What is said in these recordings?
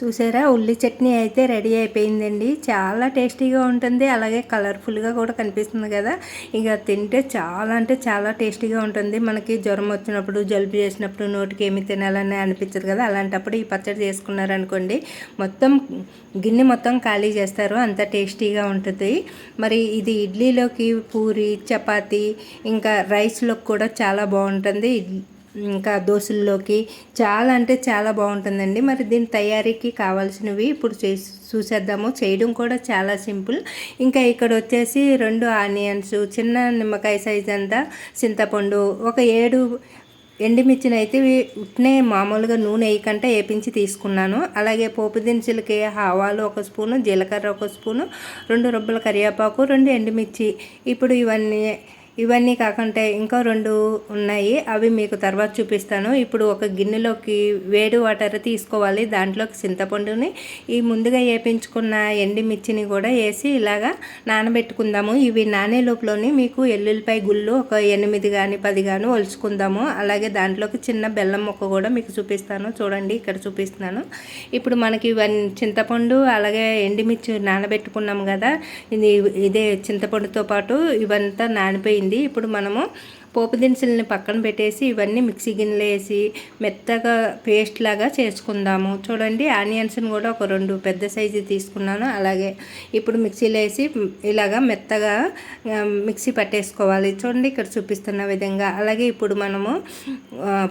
చూసారా? ఉల్లి చట్నీ అయితే రెడీ అయిపోయిందండి. చాలా టేస్టీగా ఉంటుంది. అలాగే కలర్ఫుల్గా కూడా కనిపిస్తుంది కదా? ఇక తింటే చాలా అంటే చాలా టేస్టీగా ఉంటుంది. మనకి జ్వరం వచ్చినప్పుడు జలుబు చేసినప్పుడు నోటికి ఏమి తినాలని అనిపించదు కదా? అలాంటప్పుడు ఈ పచ్చడి చేసుకున్నారనుకోండి మొత్తం గిన్నె మొత్తం ఖాళీ చేస్తారు. అంత టేస్టీగా ఉంటుంది. మరి ఇది ఇడ్లీలోకి పూరి చపాతి ఇంకా రైస్లోకి కూడా చాలా బాగుంటుంది. ఇంకా దోశల్లోకి చాలా అంటే చాలా బాగుంటుందండి. మరి దీని తయారీకి కావాల్సినవి ఇప్పుడు చేసి చూసేద్దాము. చేయడం కూడా చాలా సింపుల్. ఇంకా ఇక్కడ వచ్చేసి రెండు ఆనియన్స్ చిన్న నిమ్మకాయ సైజ్ అంతా చింతపండు ఒక ఏడు ఎండిమిర్చిని అయితే ఉట్నే మామూలుగా నూనె వేయకుండా వేపించి తీసుకున్నాను. అలాగే పోపు దినుసులకి ఆవాలు ఒక స్పూను జీలకర్ర ఒక స్పూను రెండు రొబ్బల కరివేపాకు రెండు ఎండుమిర్చి. ఇప్పుడు ఇవన్నీ ఇవన్నీ కాకుండా ఇంకా రెండు ఉన్నాయి. అవి మీకు తర్వాత చూపిస్తాను. ఇప్పుడు ఒక గిన్నెలోకి వేడి వాటర్ తీసుకోవాలి. దాంట్లోకి చింతపండుని ఈ ముందుగా వేపించుకున్న ఎండిమిర్చిని కూడా వేసి ఇలాగా నానబెట్టుకుందాము. ఇవి నానే లోపలని మీకు ఎల్లుల్లిపాయ గుళ్ళు ఒక ఎనిమిది కానీ పది కానీ ఒలుచుకుందాము. అలాగే దాంట్లోకి చిన్న బెల్లం మొక్క కూడా మీకు చూపిస్తాను. చూడండి ఇక్కడ చూపిస్తున్నాను. ఇప్పుడు మనకి ఇవన్నీ చింతపండు అలాగే ఎండిమిర్చి నానబెట్టుకున్నాము కదా. ఇది ఇదే చింతపండుతో పాటు ఇవంతా నానిపోయింది. ఇప్పుడు మనము పోపు దినుసులని పక్కన పెట్టేసి ఇవన్నీ మిక్సీ గిన్నెలో వేసి మెత్తగా పేస్ట్ లాగా చేసుకుందాము. చూడండి ఆనియన్స్ని కూడా ఒక రెండు పెద్ద సైజు తీసుకున్నాను. అలాగే ఇప్పుడు మిక్సీలో వేసి ఇలాగా మెత్తగా మిక్సీ పట్టేసుకోవాలి. చూడండి ఇక్కడ చూపిస్తున్న విధంగా. అలాగే ఇప్పుడు మనము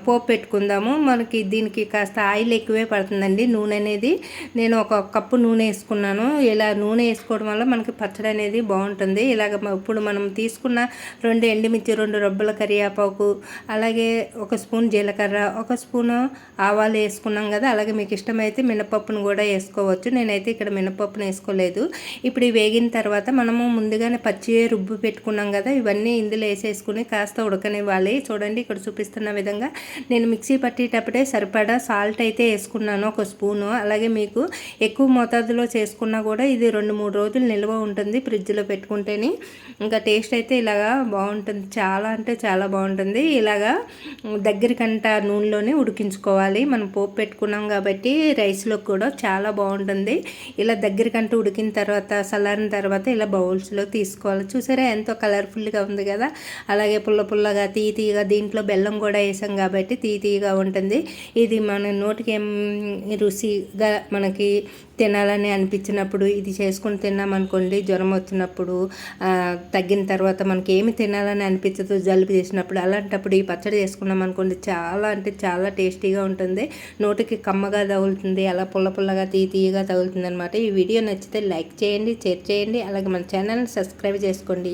పోపు పెట్టుకుందాము. మనకి దీనికి కాస్త ఆయిల్ ఎక్కువే పడుతుందండి. నూనె అనేది నేను ఒక కప్పు నూనె వేసుకున్నాను. ఇలా నూనె వేసుకోవడం వల్ల మనకి పచ్చడి అనేది బాగుంటుంది. ఇలాగ ఇప్పుడు మనం తీసుకున్న రెండు ఎండుమిర్చి రెండు రబ్బలు ఆకుల కరివేపాకు అలాగే ఒక స్పూన్ జీలకర్ర ఒక స్పూన్ ఆవాలు వేసుకున్నాం కదా అలాగే మీకు ఇష్టమైతే మినపప్పును కూడా వేసుకోవచ్చు. నేనైతే ఇక్కడ మినపప్పును వేసుకోలేదు. ఇప్పుడు వేగిన తర్వాత మనము ముందుగానే పచ్చి రుబ్బు పెట్టుకున్నాం కదా ఇవన్నీ ఇందులో వేసేసుకుని కాస్త ఉడకనివ్వాలి. చూడండి ఇక్కడ చూపిస్తున్న విధంగా నేను మిక్సీ పట్టేటప్పుడే సరిపడా సాల్ట్ అయితే వేసుకున్నాను ఒక స్పూను. అలాగే మీకు ఎక్కువ మోతాదులో చేసుకున్నా కూడా ఇది రెండు మూడు రోజులు నిల్వ ఉంటుంది ఫ్రిడ్జ్లో పెట్టుకుంటేనే. ఇంకా టేస్ట్ అయితే ఇలాగా బాగుంటుంది. చాలా అంటే చాలా బాగుంటుంది. ఇలాగా దగ్గరికంట నూనెలోనే ఉడికించుకోవాలి. మనం పోపు పెట్టుకున్నాం కాబట్టి రైస్లో కూడా చాలా బాగుంటుంది. ఇలా దగ్గరికంట ఉడికిన తర్వాత చల్లారిన తర్వాత ఇలా బౌల్స్లో తీసుకోవాలి. చూసారా ఎంతో కలర్ఫుల్గా ఉంది కదా? అలాగే పుల్ల పుల్లగా తీ తీగా దీంట్లో బెల్లం కూడా వేసాం కాబట్టి తీ తీగా ఉంటుంది. ఇది మన నోటికి ఏం రుచిగా మనకి తినాలని అనిపించినప్పుడు ఇది చేసుకొని తిన్నామనుకోండి జ్వరం వచ్చినప్పుడు తగ్గిన తర్వాత మనకి ఏమి తినాలని అనిపించదు జలుబు చేసినప్పుడు అలాంటప్పుడు ఈ పచ్చడి చేసుకున్నాం అనుకోండి చాలా అంటే చాలా టేస్టీగా ఉంటుంది. నోటికి కమ్మగా తగులుతుంది అలా పుల్ల పుల్లగా తీ తీయగా తగులుతుంది అనమాట ఈ వీడియో నచ్చితే లైక్ చేయండి షేర్ చేయండి అలాగే మన ఛానల్ని సబ్స్క్రైబ్ చేసుకోండి.